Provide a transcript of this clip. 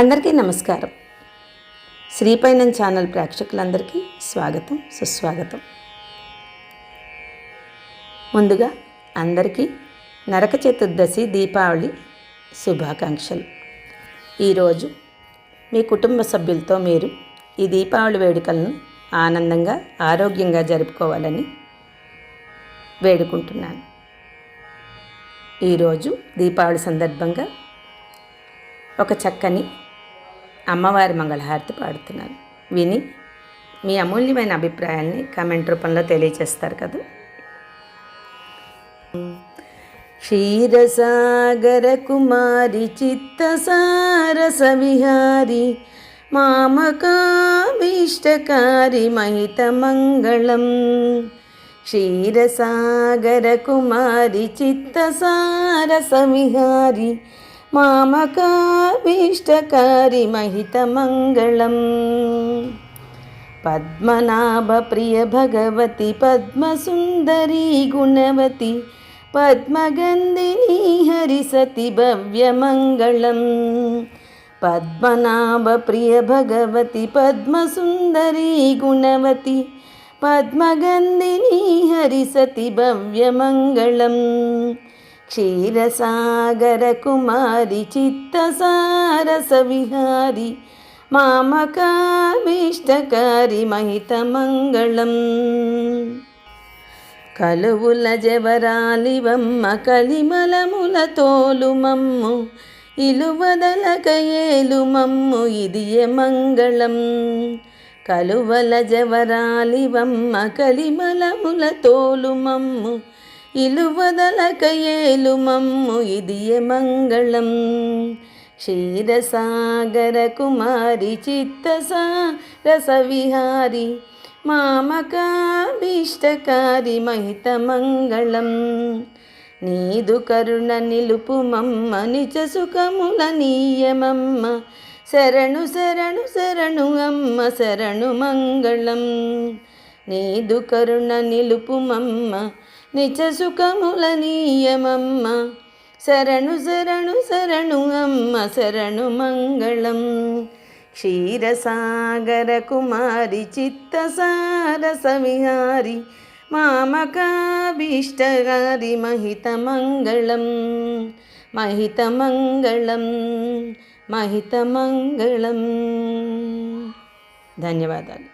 అందరికీ నమస్కారం. శ్రీపైనం ఛానల్ ప్రేక్షకులందరికీ స్వాగతం సుస్వాగతం. ముందుగా అందరికీ నరక చతుర్దశి దీపావళి శుభాకాంక్షలు. ఈరోజు మీ కుటుంబ సభ్యులతో మీరు ఈ దీపావళి వేడుకలను ఆనందంగా ఆరోగ్యంగా జరుపుకోవాలని వేడుకుంటున్నాను. ఈరోజు దీపావళి సందర్భంగా ఒక చక్కని అమ్మవారి మంగళహారతి పాడుతున్నాను విని మీ అమూల్యమైన అభిప్రాయాల్ని కమెంట్ రూపంలో తెలియచేస్తారు కదా. క్షీరసాగర కుమారి చిత్తసారస విహారి మామకాభీష్టకారి మహిత మంగళం మామకాభీష్టకారి మహిత మంగళం పద్మనాభ ప్రియ భగవతి పద్మసుందరీ గుణవతి పద్మగంధిని హరిసతి భవ్యమంగళం. పద్మనాభ ప్రియ భగవతి పద్మసుందరీ గుణవతి పద్మగంధిని హరిసతి భవ్యమంగళం. క్షీరసాగర కుమారి చిత్తసారస విహారి మామకాభీష్టకారి మహిత మంగళం కలువుల జవరాలివమ్మ కలిమలముల తోలు మమ్ము ఇలువదలక మమ్ము ఇదియే మంగళం. కలువల జవరాలివమ్మ కలిమలముల తోలు మమ్ము ఇలువదలక ఏలు మమ్ము ఇదియే మంగళం. క్షీరసాగర కుమారి చిత్తసారస విహారి మామకాభీష్టకారి మహిత మంగళం. నీదు కరుణ నిలుపు మమ్మ నిజ సుఖముల నీయమమ్మ శరణు శరణు శరణు అమ్మ శరణు మంగళం. నీదు కరుణ నిలుపు మమ్మ నిజ సుఖముల నీయమమ్మ శరణు శరణు శరణు అమ్మ శరణు మంగళం క్షీరసాగర కుమారి చిత్తసారస విహారి మామకాభీష్టగారి మహిత మంగళం మహిత మంగళం మహిత మంగళం ధన్యవాదాలు